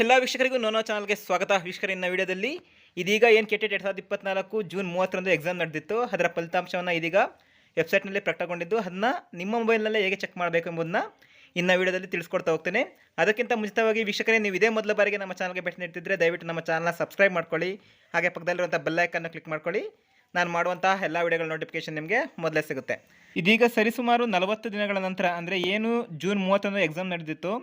ಎಲ್ಲ ವೀಕ್ಷಕರಿಗೂ ನೋನೋ ಚಾನಲ್ಗೆ ಸ್ವಾಗತ. ವೀಕ್ಷಕರಿನ ವಿಡಿಯೋದಲ್ಲಿ ಇದೀಗ ಏನು ಕೆಟ್ಟ ಎರಡು ಸಾವಿರದ ಇಪ್ಪತ್ನಾಲ್ಕು ಜೂನ್ ಮೂವತ್ತರಂದು ಎಕ್ಸಾಮ್ ನಡೆದಿತ್ತು. ಅದರ ಫಲಿತಾಂಶವನ್ನು ಇದೀಗ ವೆಬ್ಸೈಟ್ನಲ್ಲಿ ಪ್ರಕಟಗೊಂಡಿದ್ದು. ಅದನ್ನ ನಿಮ್ಮ ಮೊಬೈಲ್ನಲ್ಲೇ ಹೇಗೆ ಚೆಕ್ ಮಾಡಬೇಕು ಎಂಬುದನ್ನ ಇನ್ನ ವಿಡಿಯೋದಲ್ಲಿ ತಿಳಿಸ್ಕೊಡ್ತಾ ಹೋಗ್ತೇನೆ. ಅದಕ್ಕಿಂತ ಮುಂಚಿತವಾಗಿ ವೀಕ್ಷಕರೇ, ನೀವು ಇದೇ ಮೊದಲ ಬಾರಿಗೆ ನಮ್ಮ ಚಾನಲ್ಗೆ ಭೇಟಿ ನೀಡ್ತಿದ್ರೆ ದಯವಿಟ್ಟು ನಮ್ಮ ಚಾನಲ್ನ ಸಬ್ಸ್ಕ್ರೈಬ್ ಮಾಡ್ಕೊಳ್ಳಿ. ಹಾಗೆ ಪಕ್ಕದಲ್ಲಿರುವಂಥ ಬೆಲ್ಲೈಕನ್ನು ಕ್ಲಿಕ್ ಮಾಡ್ಕೊಳ್ಳಿ. ನಾನು ಮಾಡುವಂತಹ ಎಲ್ಲ ವಿಡಿಯೋಗಳ ನೋಟಿಫಿಕೇಶನ್ ನಿಮಗೆ ಮೊದಲೇ ಸಿಗುತ್ತೆ. ಇದೀಗ ಸರಿಸುಮಾರು ನಲವತ್ತು ದಿನಗಳ ನಂತರ, ಅಂದರೆ ಏನು ಜೂನ್ ಮೂವತ್ತೊಂದು ಎಕ್ಸಾಮ್ ನಡೆದಿತ್ತು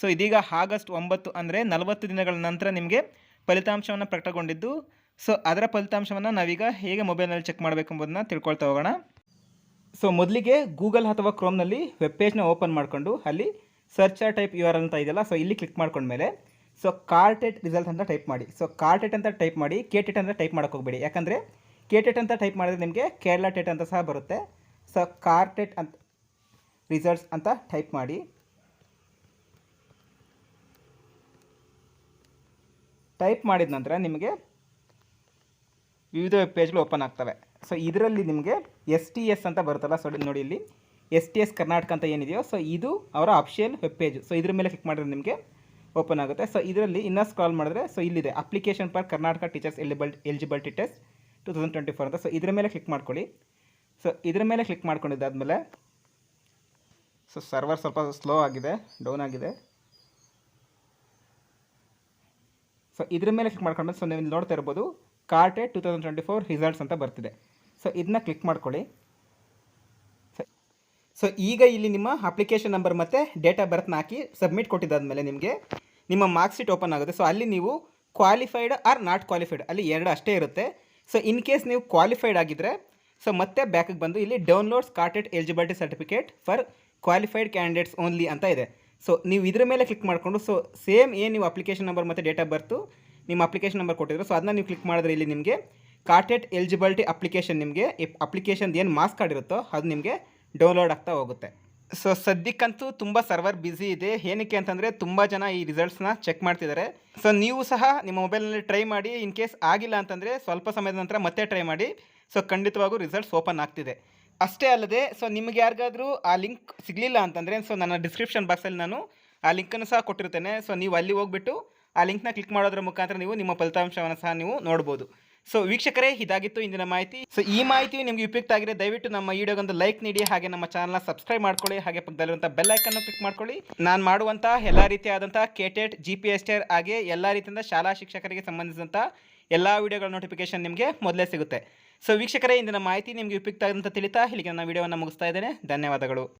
ಸೊ ಇದೀಗ ಆಗಸ್ಟ್ ಒಂಬತ್ತು ಅಂದರೆ ನಲವತ್ತು ದಿನಗಳ ನಂತರ ನಿಮಗೆ ಫಲಿತಾಂಶವನ್ನು ಪ್ರಕಟಗೊಂಡಿದ್ದು. ಸೊ ಅದರ ಫಲಿತಾಂಶವನ್ನು ನಾವೀಗ ಹೇಗೆ ಮೊಬೈಲ್ನಲ್ಲಿ ಚೆಕ್ ಮಾಡಬೇಕು ಎಂಬುದನ್ನು ತಿಳ್ಕೊಳ್ತಾ ಹೋಗೋಣ. ಸೊ ಮೊದಲಿಗೆ ಗೂಗಲ್ ಅಥವಾ ಕ್ರೋಮ್ನಲ್ಲಿ ವೆಬ್ ಪೇಜ್ನ ಓಪನ್ ಮಾಡಿಕೊಂಡು ಅಲ್ಲಿ ಸರ್ಚ್ ಟೈಪ್ ಯು ಆರ್ ಅಂತ ಇದೆಯಲ್ಲ ಸೊ ಇಲ್ಲಿ ಕ್ಲಿಕ್ ಮಾಡ್ಕೊಂಡ್ಮೇಲೆ ಸೊ ಕಾರ್ಟೆಟ್ ರಿಸಲ್ಟ್ ಅಂತ ಟೈಪ್ ಮಾಡಿ. ಸೊ ಕಾರ್ಟೆಟ್ ಅಂತ ಟೈಪ್ ಮಾಡಿ ಕೆ ಟೆಟ್ ಅಂತ ಟೈಪ್ ಮಾಡೋಕೆ ಹೋಗಬೇಡಿ. ಯಾಕಂದರೆ ಕೆ ಟೆಟ್ ಅಂತ ಟೈಪ್ ಮಾಡಿದ್ರೆ ನಿಮಗೆ ಕೇರಳ ಟೆಟ್ ಅಂತ ಸಹ ಬರುತ್ತೆ. ಸೊ ಕಾರ್ಟೆಟ್ ಅಂತ ರಿಸಲ್ಟ್ಸ್ ಅಂತ ಟೈಪ್ ಮಾಡಿ. ಟೈಪ್ ಮಾಡಿದ ನಂತರ ನಿಮಗೆ ವಿವಿಧ ವೆಬ್ ಪೇಜ್ಗಳು ಓಪನ್ ಆಗ್ತವೆ. ಸೊ ಇದರಲ್ಲಿ ನಿಮಗೆ ಎಸ್ ಟಿ ಎಸ್ ಅಂತ ಬರುತ್ತಲ್ಲ ಸೊ ನೋಡಿ ಇಲ್ಲಿ. ಎಸ್ ಟಿ ಎಸ್ ಕರ್ನಾಟಕ ಅಂತ ಏನಿದೆಯೋ ಸೊ ಇದು ಅವರ ಅಫಿಷಿಯಲ್ ವೆಬ್ ಪೇಜ್ ಸೊ ಇದ್ರ ಮೇಲೆ ಕ್ಲಿಕ್ ಮಾಡಿದ್ರೆ ನಿಮಗೆ ಓಪನ್ ಆಗುತ್ತೆ. ಸೊ ಇದರಲ್ಲಿ ಇನ್ನೂ ಸ್ಕ್ರಾಲ್ ಮಾಡಿದ್ರೆ ಸೊ ಇಲ್ಲಿದೆ. Application for Karnataka teachers eligible eligibility test two thousand twenty four ಅಂತ. ಸೊ ಇದ್ರ ಮೇಲೆ ಕ್ಲಿಕ್ ಮಾಡ್ಕೊಳ್ಳಿ. ಸೊ ಇದ್ರ ಮೇಲೆ ಕ್ಲಿಕ್ ಮಾಡ್ಕೊಂಡಿದ್ದಾದಮೇಲೆ ಸೊ ಸರ್ವರ್ ಸ್ವಲ್ಪ ಸ್ಲೋ ಆಗಿದೆ ಡೌನ್ ಆಗಿದೆ. ಸೊ ಇದ್ರ ಮೇಲೆ ಕ್ಲಿಕ್ ಮಾಡ್ಕೊಂಡು ಸೊ ನೀವು ನೋಡ್ತಾ ಇರ್ಬೋದು KARTET two thousand twenty four results ಅಂತ ಬರ್ತಿದೆ. ಸೊ ಇದನ್ನ ಕ್ಲಿಕ್ ಮಾಡ್ಕೊಳ್ಳಿ. ಸೊ ಈಗ ಇಲ್ಲಿ ನಿಮ್ಮ ಅಪ್ಲಿಕೇಶನ್ ನಂಬರ್ ಮತ್ತು ಡೇಟ್ ಆಫ್ ಬರ್ತ್ನ ಹಾಕಿ ಸಬ್ಮಿಟ್ ಕೊಟ್ಟಿದ್ದಾದಮೇಲೆ ನಿಮಗೆ ನಿಮ್ಮ ಮಾರ್ಕ್ ಶೀಟ್ ಓಪನ್ ಆಗುತ್ತೆ. ಸೊ ಅಲ್ಲಿ ನೀವು ಕ್ವಾಲಿಫೈಡ್ ಆರ್ ನಾಟ್ ಕ್ವಾಲಿಫೈಡ್ ಅಲ್ಲಿ ಎರಡು ಅಷ್ಟೇ ಇರುತ್ತೆ. ಸೊ ಇನ್ ಕೇಸ್ ನೀವು ಕ್ವಾಲಿಫೈಡ್ ಆಗಿದ್ದರೆ ಸೊ ಮತ್ತೆ ಬ್ಯಾಕಿಗೆ ಬಂದು ಇಲ್ಲಿ downloads KARTET eligibility certificate for qualified candidates only ಅಂತ ಇದೆ. ಸೊ ನೀವು ಇದ್ರ ಮೇಲೆ ಕ್ಲಿಕ್ ಮಾಡಿಕೊಂಡು ಸೊ ಸೇಮ್ ಏನು ನೀವು ಅಪ್ಲಿಕೇಶನ್ ನಂಬರ್ ಮತ್ತು ಡೇಟ್ ಆಫ್ ಬರ್ತು ನಿಮ್ಮ ಅಪ್ಲಿಕೇಶನ್ ನಂಬರ್ ಕೊಟ್ಟಿದ್ರು. ಸೊ ಅದನ್ನ ನೀವು ಕ್ಲಿಕ್ ಮಾಡಿದ್ರೆ ಇಲ್ಲಿ ನಿಮಗೆ ಕಾರ್ಟೆಟ್ ಎಲಿಜಿಬಿಲಿಟಿ ಅಪ್ಲಿಕೇಶನ್ ನಿಮಗೆ ಅಪ್ಲಿಕೇಶನ್ ಏನು ಮಾಸ್ಕ್ ಕಾರ್ಡ್ ಇರುತ್ತೋ, ಅದು ನಿಮಗೆ ಡೌನ್ಲೋಡ್ ಆಗ್ತಾ ಹೋಗುತ್ತೆ. ಸೊ ಸದ್ಯಕ್ಕಂತೂ ತುಂಬ ಸರ್ವರ್ ಬ್ಯುಸಿ ಇದೆ. ಏನಕ್ಕೆ ಅಂತಂದರೆ, ತುಂಬ ಜನ ಈ ರಿಸಲ್ಟ್ಸ್ನ ಚೆಕ್ ಮಾಡ್ತಿದ್ದಾರೆ. ಸೊ ನೀವು ಸಹ ನಿಮ್ಮ ಮೊಬೈಲ್ನಲ್ಲಿ ಟ್ರೈ ಮಾಡಿ ಇನ್ ಕೇಸ್ ಆಗಿಲ್ಲ ಅಂತಂದರೆ, ಸ್ವಲ್ಪ ಸಮಯದ ನಂತರ ಮತ್ತೆ ಟ್ರೈ ಮಾಡಿ. ಸೊ ಖಂಡಿತವಾಗೂ ರಿಸಲ್ಟ್ಸ್ ಓಪನ್ ಆಗ್ತಿದೆ. ಅಷ್ಟೇ ಅಲ್ಲದೆ ಸೊ ನಿಮಗೆ ಯಾರಿಗಾದರೂ ಆ ಲಿಂಕ್ ಸಿಗಲಿಲ್ಲ ಅಂತಂದರೆ ಸೊ ನನ್ನ ಡಿಸ್ಕ್ರಿಪ್ಷನ್ ಬಾಕ್ಸಲ್ಲಿ ನಾನು ಆ ಲಿಂಕನ್ನು ಸಹ ಕೊಟ್ಟಿರ್ತೇನೆ. ಸೊ ನೀವು ಅಲ್ಲಿ ಹೋಗ್ಬಿಟ್ಟು ಆ ಲಿಂಕ್ನ ಕ್ಲಿಕ್ ಮಾಡೋದ್ರ ಮುಖಾಂತರ ನೀವು ನಿಮ್ಮ ಫಲಿತಾಂಶವನ್ನು ಸಹ ನೀವು ನೋಡ್ಬೋದು. ಸೊ ವೀಕ್ಷಕರೇ, ಇದಾಗಿತ್ತು ಇಂದಿನ ಮಾಹಿತಿ. ಸೊ ಈ ಮಾಹಿತಿ ನಿಮಗೆ ಉಪಯುಕ್ತ ಆಗಿದೆ. ದಯವಿಟ್ಟು ನಮ್ಮ ವಿಡಿಯೋಗೊಂದು ಲೈಕ್ ನೀಡಿ, ಹಾಗೆ ನಮ್ಮ ಚಾನಲ್ನ ಸಬ್ಸ್ಕ್ರೈಬ್ ಮಾಡ್ಕೊಳ್ಳಿ, ಹಾಗೆ ಪಕ್ಕದಲ್ಲಿರುವಂಥ ಬೆಲ್ ಐಕನ್ನು ಕ್ಲಿಕ್ ಮಾಡ್ಕೊಳ್ಳಿ. ನಾನು ಮಾಡುವಂಥ ಎಲ್ಲ ರೀತಿಯಾದಂಥ KTET G P S T ಹಾಗೆ ಎಲ್ಲ ರೀತಿಯಿಂದ ಶಾಲಾ ಶಿಕ್ಷಕರಿಗೆ ಸಂಬಂಧಿಸಿದಂಥ ಎಲ್ಲ ವೀಡಿಯೋಗಳ ನೋಟಿಫಿಕೇಶನ್ ನಿಮಗೆ ಮೊದಲೇ ಸಿಗುತ್ತೆ. ಸೊ ವೀಕ್ಷಕರೇ, ಇಂದಿನ ಮಾಹಿತಿ ನಿಮಗೆ ಉಪಯುಕ್ತ ಅಂತ ತಿಳಿತಾ ಇಲ್ಲಿಗೆ ನನ್ನ ವಿಡಿಯೋವನ್ನು ಮುಗಿಸ್ತಾ ಇದ್ದೇನೆ. ಧನ್ಯವಾದಗಳು.